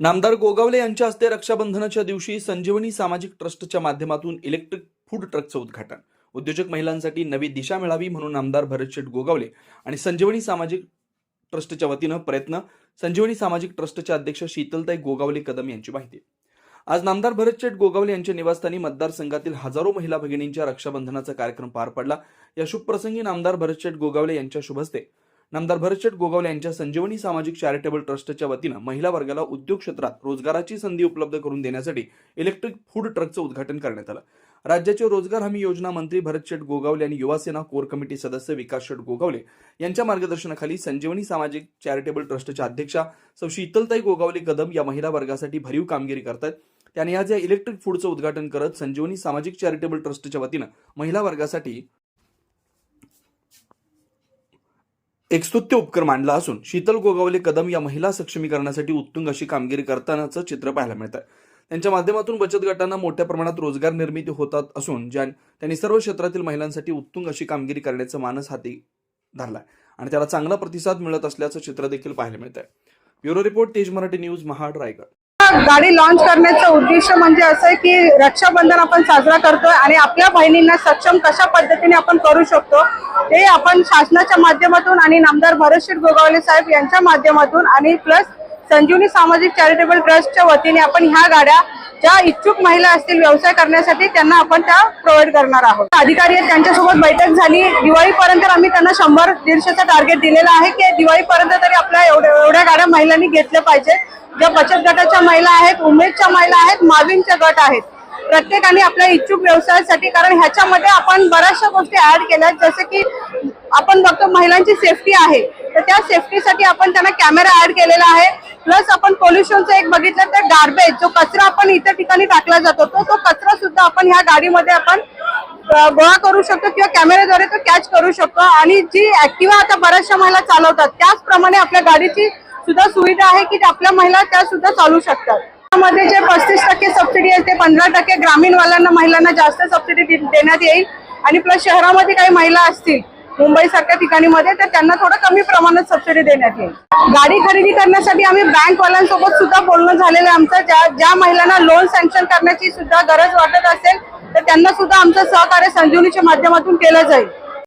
नामदार गोगावले यांच्या हस्ते रक्षाबंधनाच्या दिवशी संजीवनी सामाजिक ट्रस्टच्या माध्यमातून इलेक्ट्रिक फूड ट्रकचं उद्घाटन. उद्योजक महिलांसाठी नवी दिशा मिळावी म्हणून नामदार भरतशेठ गोगावले आणि संजीवनी सामाजिक ट्रस्टच्या वतीनं प्रयत्न संजीवनी सामाजिक ट्रस्टच्या अध्यक्ष शीतलताई गोगावले कदम यांची माहिती. आज नामदार भरतशेठ गोगावले यांच्या निवासस्थानी मतदारसंघातील हजारो महिला भगिनींच्या रक्षाबंधनाचा कार्यक्रम पार पडला. या शुभप्रसंगी नामदार भरतशेठ गोगावले यांच्या शुभस्ते नामदार भरतशेठ गोगावले यांच्या संजीवनी सामाजिक चॅरिटेबल ट्रस्टच्या वतीनं महिला वर्गाला उद्योग क्षेत्रात रोजगाराची संधी उपलब्ध करून देण्यासाठी इलेक्ट्रिक फूड ट्रकचं उद्घाटन करण्यात आलं. राज्याचे रोजगार हमी योजना मंत्री भरतशेठ गोगावले आणि युवासेना कोर कमिटी सदस्य विकास शेठ गोगावले यांच्या मार्गदर्शनाखाली संजीवनी सामाजिक चॅरिटेबल ट्रस्टच्या अध्यक्षा सौ शीतलताई गोगावले कदम या महिला वर्गासाठी भरीव कामगिरी करतात त्यांनी आज या इलेक्ट्रिक फूडचं उद्घाटन करत संजीवनी सामाजिक चॅरिटेबल ट्रस्टच्या वतीनं महिला वर्गासाठी एक स्तुत्य उपक्रम आणला असून शीतल गोगावले कदम या महिला सक्षमीकरणासाठी उत्तुंग अशी कामगिरी करतानाचं चित्र पाहायला मिळत आहे त्यांच्या माध्यमातून बचत गटांना मोठ्या प्रमाणात रोजगार निर्मिती होतात असून ज्या त्यांनी सर्व क्षेत्रातील महिलांसाठी उत्तुंग अशी कामगिरी करण्याचा मानस हाती धरलाय आणि त्याला चांगला प्रतिसाद मिळत असल्याचं चित्र देखील पाहायला मिळत आहे ब्युरो रिपोर्ट तेज मराठी न्यूज महाड रायगड. गाडी लॉन्च करण्याचं उद्दिष्ट म्हणजे असं आहे की रक्षाबंधन आपण साजरा करतोय आणि आपल्या बहिणींना सक्षम कशा पद्धतीने आपण करू शकतो ते आपण शासनाच्या माध्यमातून आणि नामदार भरतशेठ गोगावले साहेब यांच्या माध्यमातून आणि प्लस संजीवनी सामाजिक चॅरिटेबल ट्रस्टच्या वतीने आपण ह्या गाड्या ज्या इच्छुक महिला असतील व्यवसाय करण्यासाठी त्यांना आपण त्या प्रोव्हाइड करणार आहोत. अधिकारी आहेत त्यांच्यासोबत बैठक झाली. दिवाळीपर्यंत आम्ही त्यांना शंभर दीडशेचा टार्गेट दिलेला आहे की दिवाळीपर्यंत तरी आपल्या एवढ्या एवढ्या गाड्या महिलांनी घेतल्या पाहिजे ज्या बचत गटाच्या महिला आहेत उमेदच्या महिला आहेत माविनच्या गट आहेत. प्रत्येकाने आपल्या इच्छुक व्यवसायासाठी कारण ह्याच्यामध्ये आपण बऱ्याचशा गोष्टी ऍड केल्या. जसं की आपण बघतो महिलांची सेफ्टी आहे. तर त्या सेफ्टीसाठी आपण त्यांना कॅमेरा ऍड केलेला आहे. प्लस आपण पोल्युशनचं एक बघितलं तर गार्बेज जो कचरा आपण इतर ठिकाणी टाकला जातो तो तो कचरा सुद्धा आपण ह्या गाडीमध्ये आपण गोळा करू शकतो किंवा कॅमेऱ्याद्वारे तो कॅच करू शकतो. आणि जी ऍक्टिव्हा आता बऱ्याचशा महिला चालवतात त्याचप्रमाणे आपल्या गाडीची सुद्धा सुविधा आहे की आपल्या महिला त्या सुद्धा चालू शकतात. त्यामध्ये जे पस्तीस टक्के सबसिडी आहे ते पंधरा टक्के ग्रामीण वाल्यांना महिलांना जास्त सबसिडी दे- देण्यात येईल. आणि प्लस शहरामध्ये काही महिला असतील मुंबई सारख्या ठिकाणी मध्ये तर त्यांना थोडं कमी प्रमाणात सबसिडी देण्यात येईल. गाडी खरेदी करण्यासाठी आम्ही बँक वाल्यांसोबत सुद्धा बोलणं झालेलं आहे आमचं. ज्या ज्या महिलांना लोन सँक्शन करण्याची सुद्धा गरज वाटत असेल तर त्यांना सुद्धा आमचं सहकार्य संजीवनीच्या माध्यमातून केलं जाईल.